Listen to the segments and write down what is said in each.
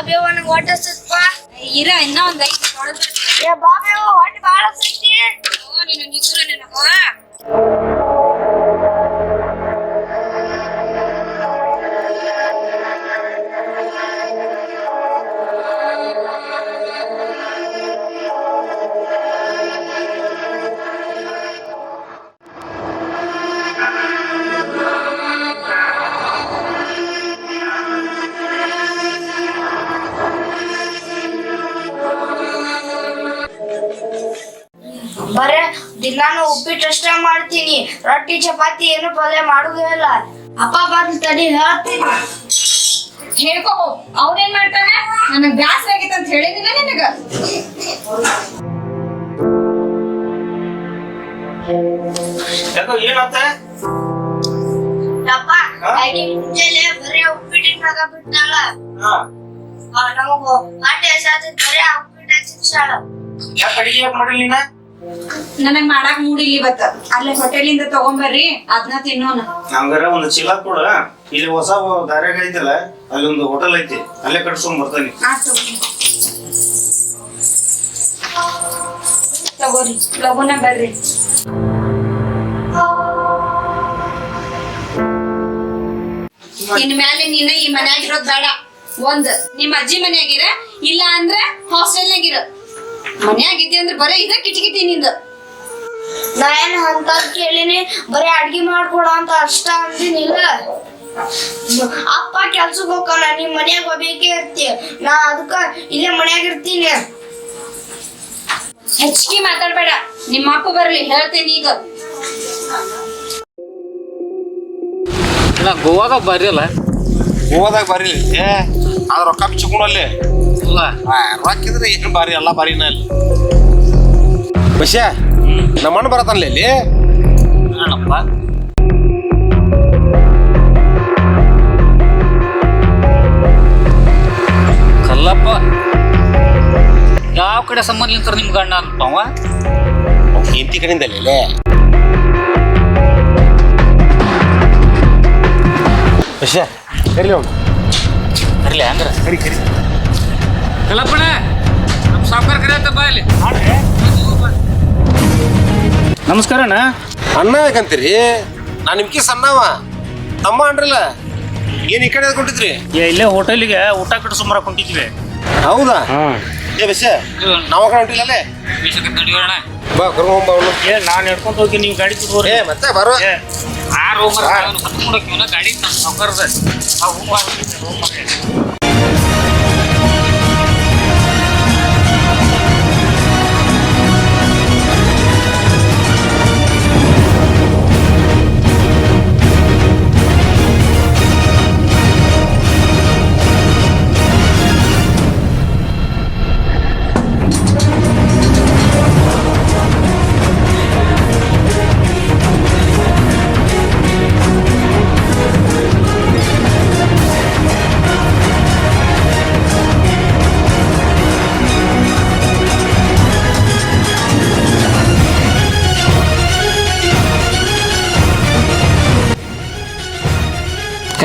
ಬೇವ ನಂಗ್ ಹೊಟ್ಟೆ ಹಸ್ತಪ್ಪ ಇರ ಇನ್ನ ಒಂದ್ ಐದು ತೊಳೆದ್ ಏ ಬಾ ಬೇವ ಹೊಟ್ಟೆ ಬಾಳ ಹಸ್ತೈತಿ ನೀನು ನಿಗುರ ನನಗ ಬರೇ ದಿನಾನು ಉಪ್ಪಿಟ್ಟು ಅಷ್ಟೇ ಮಾಡ್ತೀನಿ. ರೊಟ್ಟಿ ಚಪಾತಿ ಏನು ಪಲ್ಯ ಮಾಡುದೇ ಇಲ್ಲ. ಅಪ್ಪ ಬಂದು ತಡಿ ಹೇಳ್ತೀನಿ. ಹೇಳ್ಕೊ. ಅವನೇನ್ ಮಾಡ್ತಾನೆ ನನಗ್ ಬ್ಯಾಸರ ಆಗೈತೆ ಅಂತ ಹೇಳಿದಿಲ್ಲ ನಿನಗ? ಯಾಕೋ ಏನಾತ ಅಪ್ಪ ಆಕಿ ಮುಂಜಾನೆ ಬರೇ ಉಪ್ಪಿಟ್ಟಿನ ಮಗ ಬಿಟ್ಟಾಳ. ಹಾ. ನಮಗ ಹೊಟ್ಟೆ ಹಸಾತೈತಿ ಬರೇ ಉಪ್ಪಿಟ್ಟು ಹಚ್ಚಿಸಾಳ ಯಾಕೆ ಅಡಿಗೆ ಯಾಕೆ ಮಾಡಿಲ್ಲ ನೀನ? ನನಗ್ ಮಾಡಾಕ್ ಮೂಡಿಲ್ಲ ಇವತ್ತ. ಅಲ್ಲೇ ಹೋಟೆಲಿಂದ ತಗೊಂಬರ್ರಿ ಅದನ್ನ ತಿನ್ನೋಣ ಹಂಗಾರ ಒಂದು ಚೀಲ ಕೊಡ ಇಲ್ಲಿ ಹೊಸ ದಾರ್ಯಾಗ ಐತಲ್ಲ ಅಲ್ಲಿ ಒಂದು ಹೋಟೆಲ್ ಐತಿ ಅಲ್ಲೇ ಕಟ್ಸ್ಕೊಂಡ್ ಬರ್ತಾನೆ. ಆತು ತಗೋರಿ. ಲಗುನ ಬರ್ರಿ. ಇನ್ ಮ್ಯಾಲೆ ನೀನ ಈ ಮನ್ಯಾಗ ಇರೋದ್ ಬೇಡ. ಒಂದ್ ನಿಮ್ ಅಜ್ಜಿ ಮನ್ಯಾಗಿರ ಇಲ್ಲ ಅಂದ್ರ ಹಾಸ್ಟೆಲ್ನಾಗಿರ ಮನ್ಯಾಗ ಇದ್ದೆ ಅಂದ್ರೆ ಬರೇ ಇದ ಕಿಟಕಿಟಿ ನಿಂದ? ನಾ ಏನ್ ಅಂತ ಕೇಳಿನಿ ಬರೀ ಅಡ್ಗೆ ಮಾಡ್ಕೊಡ ಅಂತ ಅಷ್ಟ ಅಂದಿನಿಲ್ಲ. ಅಪ್ಪ ಕೆಲ್ಸಕ್ಕೆ ಹೋಗಲ್ಲ ನಿಮ್ ಮನ್ಯಾಗ ಹೋಗ್ಬೇಕೇ ಇರ್ತಿ? ನಾ ಅದಕ್ಕ ಇಲ್ಲೇ ಮನ್ಯಾಗ ಇರ್ತೀನಿ. ಹೆಚ್ಚಿಗೆ ಮಾತಾಡ್ಬೇಡ ನಿಮ್ಮ ಅಪ್ಪ ಬರ್ಲಿ ಹೇಳ್ತೇನೆ ಈಗ. ನಾ ಗೋವಾದಾಗ ಅಲ್ಲ? ಗೋವಾದಾಗ ಬರ್ರಿ. ಏ ಅದ್ರ ರೊಕ್ಕ ಬಿಚ್ಕೊಂಡಲ್ಲಿ ಇಲ್ಲ ರೊಕ್ಕಿದ್ರೆ ಏನು ಬಾರಿ ಎಲ್ಲ ಬಾರಿನ ಅಲ್ಲಿ ಬಸ್ಯ ನಮ್ಮ ಅಣ್ಣ ಬರತ್ತಲ್ಲ ಇಲ್ಲಿ? ಏನಪ್ಪ ಕಲ್ಲಪ್ಪ. ಯಾವ ಕಡೆ ಸಂಬಂಧ ನಿಮ್ಗೆ ನಿಮ್ ಗಂಡ ಅಂತ ಹೆಂಡತಿ ಕಡೆಯಿಂದ ಅಲ್ಲಿ ಬಸ್ಯ ಕರಿಲಿ ಅವ್ನು ಕರಿಲಿ ಹಂಗಾರ. ಕರಿ ಕರಿ ಕಲ್ಲಪ್ಪಣ ನಮ್ಮ ಸಾವುಕಾರ ಕಡೆ ಅಂತ ಬಾ ಇಲ್ಲಿ. ನಮಸ್ಕಾರ ಅಣ್ಣ. ಅಣ್ಣ ಯಾಕಂತೀರಿ? ನಾನು ನಿಮ್ಗೆ ಸಣ್ಣವ ತಮ್ಮ ಅನ್ರಲ್ಲ ಏನ್ ಈ ಕಡೆ ಕೊಟ್ಟಿದ್ರಿ ಏ ಇಲ್ಲೇ ಹೋಟೆಲಿಗೆ ಊಟ ಕಟ್ಸ್ಕೊಂಬರಕ್ ಹೊಂಟಿದ್ವಿ ಹೌದಾ? ಏ ಬಸ್ಯ ನಾವ ಕಡೆ ಹೊಂಟಿಲ್ಲಲ್ಲೇ ಬೀಸಕ್ಕೆ ನಡಿಯೋಣ ಬಾ ಗುರು ಅವನು. ಏ ನಾನು ಹಿಡ್ಕೊಂಡು ಹೋಗಿ ನೀವು ಗಾಡಿ ತಗೋರಿ ಏ ಮತ್ತೆ ಬರೋ ಏ ಆ ರೂಮ್ ಗಾಡಿ ನಮ್ಮ ಸಾವುಕಾರದ.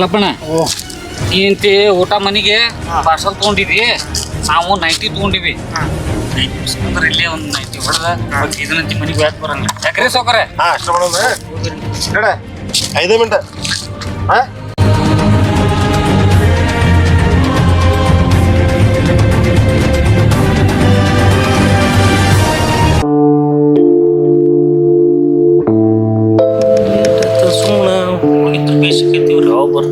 ಕಲ್ಲಪ್ಪಣ ಇಂತಿ ಊಟ ಮನೆಗೆ ಪಾರ್ಸಲ್ ತೊಗೊಂಡಿದ್ವಿ. ನಾವು ನೈಂಟಿ ತೊಗೊಂಡಿವಿ. ಅಂದ್ರೆ ಇಲ್ಲೇ ಒಂದು ನೈಂಟಿ ಹೊಡೆದ. ಇದನ್ನಂತಿ ಮನೆಗೆ ಯಾಕೆ ಬರಂಗ ಯಾಕ್ರಿ ಸೌಕರ್ಯ ಹಾ ಅಷ್ಟೇ ಮಾಡೋದು. ಐದೇ ಮಿನಿಟ್. ಹಾ?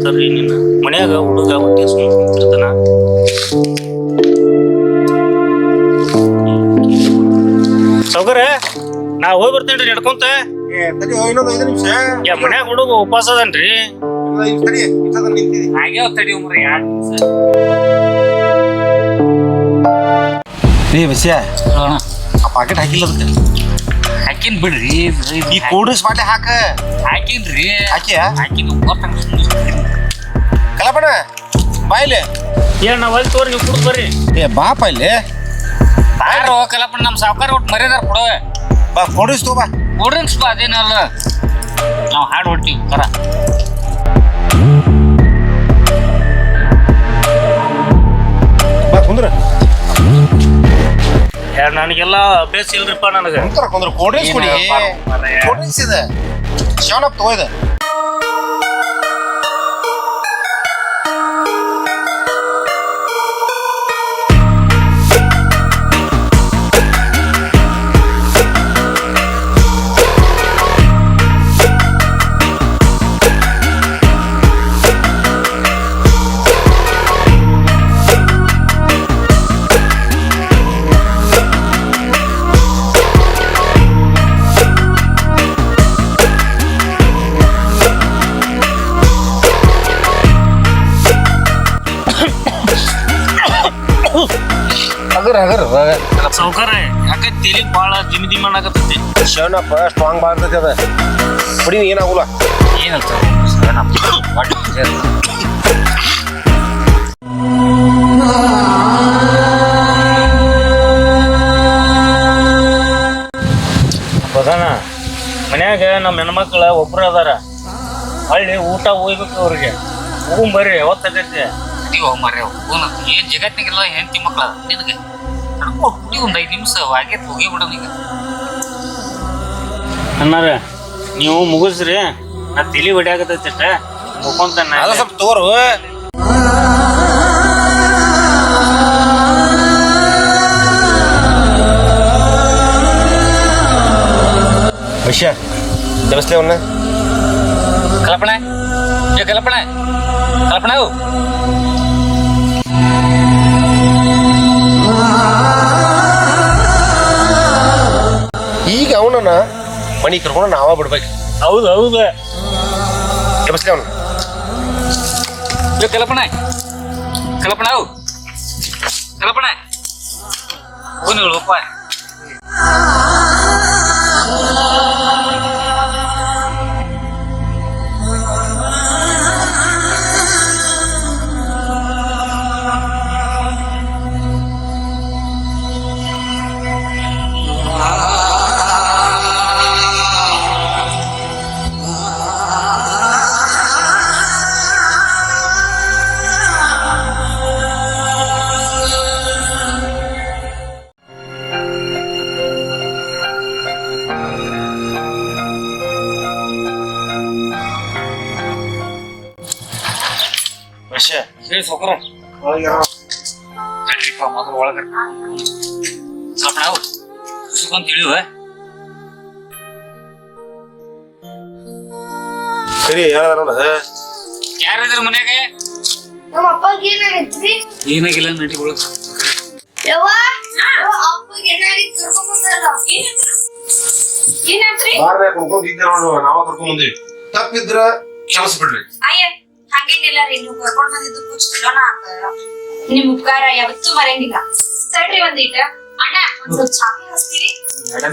ಬರ್ತಾರ್ರಿ ನಿನ್ನ ಮನ್ಯಾಗ ಹುಡುಗ ಹೊಟ್ಟೆ ಸುಮ್ಮನೆ ಕುಂತಿರ್ತಾನ. ಸೌಕರ್ಯ ನಾ ಹೋಗಿ ಬರ್ತೇನ್ರಿ ನಡ್ಕೊಂತ. ಏ ತಡಿ ಇನ್ನೊಂದು ಐದು ನಿಮಿಷ. ಯಾ ಮನ್ಯಾಗ ಹುಡುಗ ಉಪವಾಸ ಅದನ್ರಿ. ನಿಮಿಷ ತಡಿ ಉಮ್ರಿ ಏ ವಿಷಯ ಆ ಪಾಕೆಟ್ ಹಾಕಿಲ್ಲ ಅದಕ್ಕೆ? ಹಾಕಿನ್ ಬಿಡ್ರಿ ಈ ಕೂಡಿಸ್ ಬಾಟ್ಲಿ ಹಾಕ. ಹಾಕಿನ್ರಿ. ಹಾಕಿ ಹಾಕಿನ ಗೊತ್ತಂಗ ಕಲಪಣ ಬಾಯ್ಲಿ ಏನ್ ನಾವ್ ಅಲ್ಲಿ ತೋರಿ ನೀವು ಕುಡ್ದು ಬರ್ರಿ ಏ ಬಾಪ ಇಲ್ಲಿ ಯಾರು ಕಲಪಣ್ಣ ನಮ್ಮ ಸಾವುಕಾರ ಒಟ್ಟು ಮರ್ಯಾದಾರ ಕೊಡವೆ ಬಾ ಕೊಡಿಸ್ ತಗೋ ಬಾ ಕೂಲ್ ಡ್ರಿಂಕ್ಸ್ ಬಾ ಅದೇನಲ್ಲ ನಾವು ಹಾಡು ಹೊಟ್ಟಿವಿ ಕರ ಬಾ ಕುಂದ್ರ ಯಾರ್ ನನಗೆಲ್ಲ ಅಭ್ಯಾಸ ಇಲ್ರಿಪ್ಪ ನನಗೆ ಕುಂದ್ರ ಕುಂದ್ರ ಕೋಲ್ಡ್ ಡ್ರಿಂಕ್ಸ್ ಕುಡಿ ಏನ್ ಬಾರೋ ಮಾರಾಯ. ಕೋಲ್ಡ್ ಡ್ರಿಂಕ್ಸ್ ಇದೆ ಶವನಪ್ ತಗೋ ಯಾಕೆ ಭಾಳ ದಿಮ್ ದಿಮ್ ಅನ್ನಕತ್ತೈತಿ ಶವನಪ್ಪ ಸ್ಟ್ರಾಂಗ್ ಬಾ ಅಂತೈತಿ ಅದ. ಕುಡಿ ಏನಾಗುಲ್ಲ ಏನಂತ. ಬದಾನ ಮನ್ಯಾಗ ನಮ್ಮ ಹೆಣ್ಮಕ್ಳ ಒಬ್ರು ಅದಾರ. ಹಳ್ಳಿ ಊಟ ಹೋಗ್ಬೇಕು ಅವ್ರಿಗೆ. ಹೋಗ್ಬರ್ರಿ ಯಾವತ್ತಾಗೈತಿ ಕುಡಿಯೋ ಮರ್ಯ ಹೋಗೋಣ ಏನ್ ಜಗತ್ತಿನಾಗೆಲ್ಲ ಹೆಂಡತಿ ಮಕ್ಳ ನಿನಗೆ ನಡ್ಕೊ ಹುಟ್ಟಿ ಒಂದ್ ಐದು ನಿಮಿಷ ಹಾಗೆ ಹೋಗಿ ಬಿಡೋಣ ಈಗ ಅಣ್ಣಾರ ನೀವು ಮುಗಿಸ್ರಿ ನಾ ತಲಿ ಬಡಿ ಅಷ್ಟ. ಮುಖಂತ ಅದ ಸ್ವಲ್ಪ ತಗೋರು ವಿಷಯ ಜಲಸ್ಲೇ ಅವನ್ನ ಕಲ್ಪನೆ? ಏ ಕಲ್ಪನೆ? ಕಲ್ಪನೆ ಅವನನ್ನ ಮನಿ ಕರ್ಕೊಂಡು ನಾವ ಬಿಡ್ಬೇಕು. ಹೌದು ಹೌದು. ಜಬಸ್ಲೆ ಅವನ. ಏ ಕಲ್ಪನೆ. ಕಲ್ಪನೆ ಅವು ಕಲ್ಪನೆ. ಹೋಗಿ ವಿಷಯ ಹೇಳಿ ಸೌಕರ ಮೊದಲು ಒಳಗ ತಿಳಿಯುವ ಸರಿ ಯಾರಿದ್ರ ಮನ್ಯಾಗ? ನಮ್ಮ ಅಪ್ಪಗೆ ಏನಾಗೈತ್ರಿ? ಏನಾಗಿಲ್ಲ ನಟಿ ಒಳಗ. ಯವ್ವ? ಅಪ್ಪಗೆ ಏನಾಗಿತ್ತು ಇದ್ದೆ ನೋಡು ನಾವ ಕರ್ಕೊಂಡ್ ಬಂದಿವಿ ತಪ್ಪಿದ್ರ ಕೆಲಸ ಬಿಡ್ರಿ ಅಯ್ಯ ಹಂಗೇನಿಲ್ಲ ರೀ, ನೀವು ಕರ್ಕೊಂಡ್ ಬಂದಿದ್ದು ಕೂಚ್ ಚಲೋನ ಆತ ನಿಮ್ ಉಪಕಾರ ಯಾವತ್ತೂ ಮರೆಯಂಗಿಲ್ಲ. ತಡ್ರಿ ಒಂದಿಟ ಅಣ್ಣ, ಒಂದ್ ಸ್ವಲ್ಪ ಚಾಪಿ ಹಚ್ತೀರಿ? ಯವ್ವ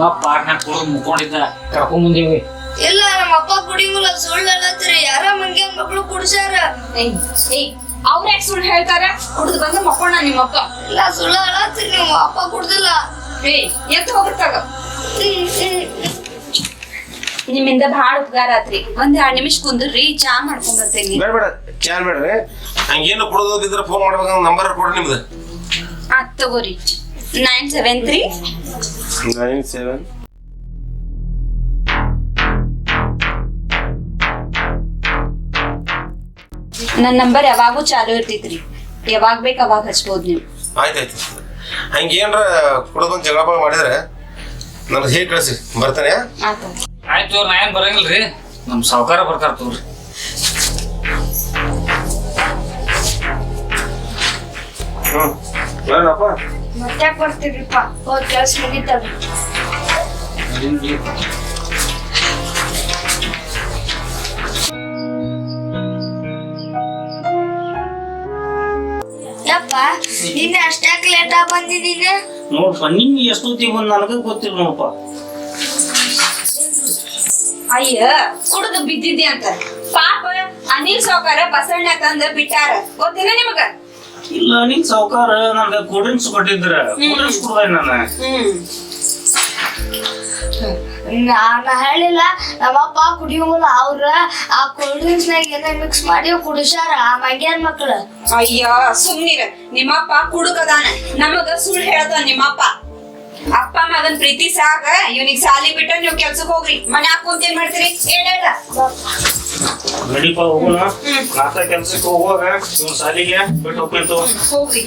ನಿಮ್ಮ ಪಾರ್ಟ್ನರ್ ಕೂಡ ಮುಕೊಂಡಿದ್ದ ಕರ್ಕೊಂಡ್ ಬಂದೀವಿ ಇಲ್ಲ ನಮ್ಮ ಅಪ್ಪ ಕುಡಿಂಗಿಲ್ಲ ಸುಳ್ಳು ಹೇಳತ್ರಿ ಯಾರ ಮಂಗೆ ಮಕ್ಳು ಕುಡ್ಸ್ಯಾರ. ಅವ್ರ ಯಾಕೆ ಸುಳ್ಳು ಹೇಳ್ತಾರ? ಕುಡ್ದು ಬಂದು ಮಕ್ಕೋಣ ನಿಮ್ಮಪ್ಪ. ಇಲ್ಲ ಸುಳ್ಳು ಹೇಳತ್ರಿ ನಿಮ್ಮ ಅಪ್ಪ ಕುಡ್ದಿಲ್ಲ. ಏಯ್ ಎದ್ದು ಹೋಗ್ತಾಗ ಹ್ಮ್, ಹ್ಮ್, ಹ್ಮ್. ನಿಮ್ಮಿಂದ ಬಹಳ ಉಪಕಾರ ಆತ್ರಿ. ಒಂದ್ ಎರಡ್ ನಿಮಿಷ ಕುಂದ್ರಿ ಚಾ ಮಾಡ್ಕೊಂಡ್ ಬರ್ತೇನಿ. ಬೇಡ ಬೇಡ. ಚಾನ್ ಬೇಡ್ರಿ. ಹಂಗೇನು ಕೊಡೋದಿದ್ರೆ ಫೋನ್ ಮಾಡ್ಬೇಕಂದ್ರೆ ನಂಬರ್ ಕೊಡ್ರಿ ನಿಮ್ದು. ಆತ್ ತಗೋರಿ. Nine seven three Bismillahirrahmanirrahim. ನನ್ನ ನಂಬರ್ ಯಾವಾಗೂ ಚಾಲು ಇರ್ತೈತ್ರಿ. ಯಾವಾಗ ಬೇಕು ಅವಾಗ ಹಚ್ಬೋದು ನೀವು. ಆಯ್ತಾಯ್ತು. ಹಂಗೇನ್ರ ಕುಡ್ದು ಬಂದು ಜಗಳ ಮಾಡಿದ್ರೆ ನನಗೆ ಹೇಗೆ ಕಳಿಸಿ? ಬರ್ತಾನೆ? ಆಯ್ತು. ಆಯ್ತು ನಾ ಏನ್ ಬರಂಗಿಲ್ರಿ? ನಮ್ ಸಾವುಕಾರ ಬರ್ತಾರ ತೋರಿ. ಹ್ಞೂ ಏನಪ್ಪ ಮತ್ತೆ ಬರ್ತೀರಿಪ್ಪ ಹೋದ್ ಕೆಲಸ ಮುಗಿತದ ಯಪ್ಪ ನಿನ್ನೆ ಅಷ್ಟಾಕ್ ಲೇಟ್ ಆಗಿ ನೋಡಪ್ಪ ನಿನ್ನೆ ಎಷ್ಟೊತ್ತಿಗೆ ಬಂದು ನನಗೆ ಗೊತ್ತಿಲ್ಲ ನೋಡಪ್ಪ. ಅಯ್ಯ ಕುಡಿದು ಬಿದ್ದಿದ್ದೆ ಅಂತ. ಪಾಪ ಅನಿಲ್ ಸಾವ್ಕಾರ ಬಸಣ್ಣ ತಂದ ಬಿಟ್ಟಾರ. ಗೊತ್ತಿಲ್ಲ ನಿಮಗ? ಇಲ್ಲ ನಿನ್ ಸಾವುಕಾರ ನನ್ಗ ಕೂಲ್ ಡ್ರಿಂಕ್ಸ್ ಕೊಟ್ಟಿದ್ರ ಕೂಲ್ ಡ್ರಿಂಕ್ಸ್ ಕುಡ್ದೆ ನಾನು. ನಾನ ಹೇಳಿಲ್ಲ ನಮ್ಮಪ್ಪ ಕುಡಿಯುವಲ್ಲ ಅವ್ರ ಆ ಕೋಲ್ಡ್ ಡ್ರಿಂಕ್ಸ್ ನಾಗ ಏನ ಮಿಕ್ಸ್ ಮಾಡಿ ಕುಡಿಸ್ಯಾರ ಆ ಮಂಗ್ಯಾನ್ ಮಕ್ಳು. ಅಯ್ಯ ಸುಮ್ನಿರ. ನಿಮ್ಮಪ್ಪ ಕುಡುಕದಾನ. ನಮಗ ಸುಳ್ಳು ಹೇಳ್ದ ನಿಮ್ಮಪ್ಪ. ಅಪ್ಪ ಮಗನ್ ಪ್ರೀತಿ ಸಾಗ ಇವ್ನಿಗ್ ಸಾಲಿ ಬಿಟ್ಟ ನೀವು ಕೆಲ್ಸಕ್ ಹೋಗ್ರಿ ಮನ್ಯಾಗ ಕುಂತ ಏನ್ ಮಾಡ್ತೀರಿ ಹೇಳ ಹೇಳ ನಡಿಪ ಹೋಗೋಣ ನಾತ ಕೆಲ್ಸಕ್ಕೆ ಹೋಗುವಾಗ ಇವ್ನ ಸಾಲಿಗೆ ಬಿಟ್ಟು ಹೋಗ್ಬೇಕು ಹೋಗ್ರಿ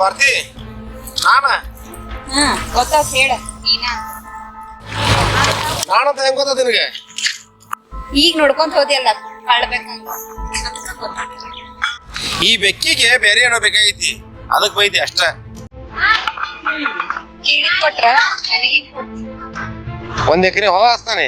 ಭಾರತಿ? ನಾನ? ಹ್ಮ್ ಗೊತ್ತಾತ್ ಹೇಳ ನೀನ? ನಾನಂತ ಹೆಂಗ್ ಗೊತ್ತ ನಿನಗೆ? ಈಗ ನೋಡ್ಕೊಂತ ಹೋದಿಯಲ್ಲ ಈ ಬೆಕ್ಕಿಗೆ ಬೇರೆ ಏನೋ ಬೇಕಾಗೈತಿ. ಅದಕ್ ಬೈತಿ ಅಷ್ಟ. ಕೇಳಿದ್ ಕೊಟ್ರ ನನಗೆ ಒಂದ್ ಎಕರೆ ಹೊಲ ಹಸ್ತಾನೆ.